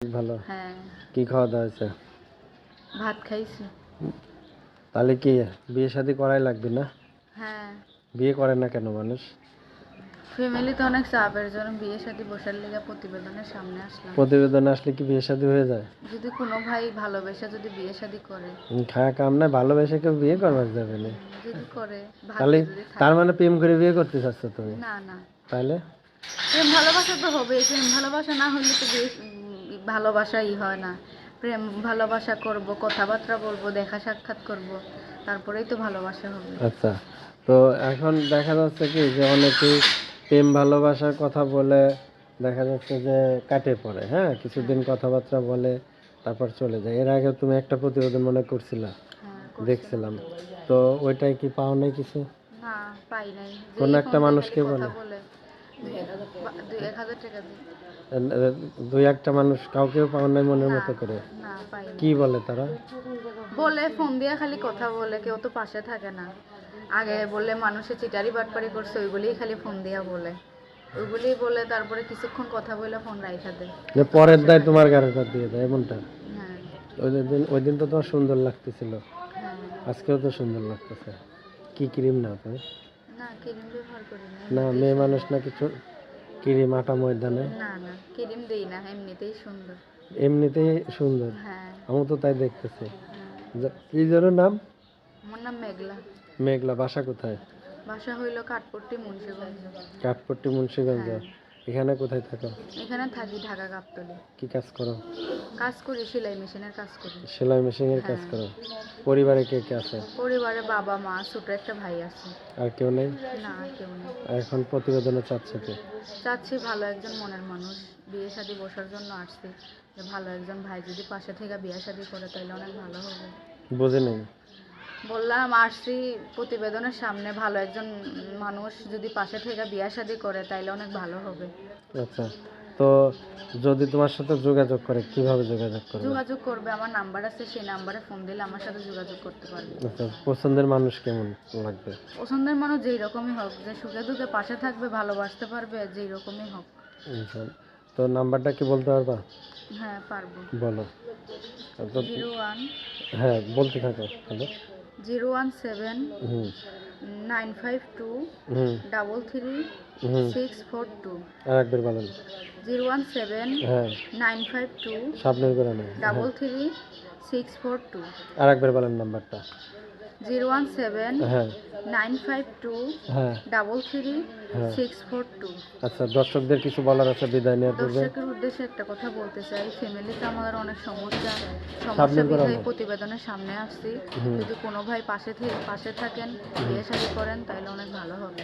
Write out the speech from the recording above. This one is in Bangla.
ভালো। হ্যাঁ। কি খাওয়া দাওয়া হয়েছে? ভাত খাইছি। তাহলে কি বিয়ে শাদি করাই লাগবে না? হ্যাঁ। বিয়ে করে না কেন মানুষ? ফ্যামিলিতে অনেক চাপের জন্য বিয়ে শাদী বসার লেগে প্রতিবেদনের সামনে আসলাম। প্রতিবেদন আসলে কি বিয়ে শাদি হয়ে যায়? যদি কোনো ভাই ভালোবেসে যদি বিয়ে শাদী করে। খায়া কাম না ভালোবেসে কেউ বিয়ে করবার যাবে না। যদি করে ভাগ্যে তাহলে যদি থাকে। তার মানে প্রেম করে বিয়ে করতে চাচ্ছ তুমি? না না। তাহলে? প্রেম ভালোবাসা তো হবে প্রেম ভালোবাসা না হলে তো বিয়ে উম, ভালোবাসাই হয় না। প্রেম ভালোবাসা করব কথাবার্তা বলব দেখা সাক্ষাৎ করব তারপরেই তো ভালোবাসা হবে। আচ্ছা তো এখন দেখা যাচ্ছে কি যে অনেকেই প্রেম ভালোবাসার কথা বলে দেখা যাচ্ছে যে কাটে পড়ে হ্যাঁ? কিছুদিন কথাবার্তা বলে তারপর চলে যায়। এর আগে তুমি একটা প্রতিবেদন মনে করছিলা? হ্যাঁ দেখছিলাম। তো ওইটাই কি পাও নাই কিছু? কোনো একটা মানুষকে বলে? বলে দুই একটা মানুষ কাউকেও পাও নাই মনের মতো করে। কি বলে তারা? বলে ফোন দিয়ে খালি কথা বলে কেউ তো পাশে থাকে না। আগে বললে মানুষে চিটারি বাটপারি করছে ওইগুলিই খালি ফোন দিয়া বলে। ওইগুলি বলে তারপরে কিছুক্ষণ কথা বলে ফোন রাইখা দেয়। পরের দায় তোমার গাড়িটা দিয়ে দেয় এমনটা? হ্যাঁ। ওই দিন ওই দিন তো তোমার সুন্দর লাগতেছিল। হ্যাঁ। আজকেও তো সুন্দর লাগতেছে। কি ক্রিম না না ক্রিম ব্যবহার করি না না মেয়ে মানুষ না কিছু ক্রিম আটা ময়দানে? না না ক্রিম দেই না এমনিতেই সুন্দর। এমনিতেই সুন্দর? হ্যাঁ। আমি তো তাই দেখতেছি। হ্যাঁ। কি যেন নাম? আমার নাম মেঘলা। মেঘলা বাসা কোথায়? বাসা হইল কাঠপট্টি মুন্সিগঞ্জ। কাঠপট্টি মুন্সিগঞ্জ। এখানে কোথায় থাকো? এখানে থাকি ঢাকা গাবতলি কি কাজ করো? কাজ করি সেলাই মেশিনের কাজ করি। সেলাই মেশিনের কাজ করো। পরিবারে কে কে আছে? পরিবারে বাবা মা ছোট একটা ভাই আছে। আর কেউ নেই? না আর কেউ নেই। এখন প্রতিবেদনে চাচ্ছে কি? চাচ্ছি ভালো একজন মনের মানুষ। বিয়ে শাদি বসার জন্য আসছি। যে ভালো একজন ভাই যদি পাশে থেকে বিয়ে শাদি করে তাহলে অনেক ভালো হবে। বুঝে নেই। বললাম আসছি প্রতিবেদনের সামনে। ভালো একজন মানুষ যদি পাশে থেকে বিয়ে শাদি করে তাইলে অনেক ভালো হবে। আচ্ছা। তো যদি তোমার সাথে যোগাযোগ করে কীভাবে যোগাযোগ করবে? যোগাযোগ করবে আমার নাম্বার আছে সেই নাম্বারে ফোন দিলে আমার সাথে যোগাযোগ করতে পারবে। আচ্ছা পছন্দের মানুষ কেমন লাগবে? পছন্দের মানুষ যেই রকমই হোক যে সুখে দুঃখে পাশে থাকবে ভালোবাসতে পারবে যেই রকমই হোক। আচ্ছা, তো নাম্বারটা কি বলতে পারবা? হ্যাঁ পারব। বলো। তো জিরো ওয়ান হ্যাঁ বলতে থাকো হ্যালো জিরো ওয়ান সেভেন হুম। Nine five two double three six four two আর একবার বলেন। জিরো ওয়ান সেভেন হ্যাঁ। নাইন ফাইভ টু সামনের করে নেই double three six four two আর একবার বলেন নাম্বারটা। জিরো ওয়ান সেভেন হ্যাঁ। নাইন ফাইভ টু হ্যাঁ। ডাবল থ্রি হ্যাঁ। Six four two. আচ্ছা দর্শকদের কিছু বলার আছে বিদায় নেওয়ার পূর্বে? দর্শকের উদ্দেশ্যে একটা কথা বলতে চাই। ফ্যামিলিতে আমাদের অনেক সমস্যা সমস্যা বিষয়ে প্রতিবেদনের সামনে আসছি। যদি কোনো ভাই পাশে থেকে পাশে থাকেন বিয়ে শাড়ি করেন তাহলে অনেক ভালো হবে।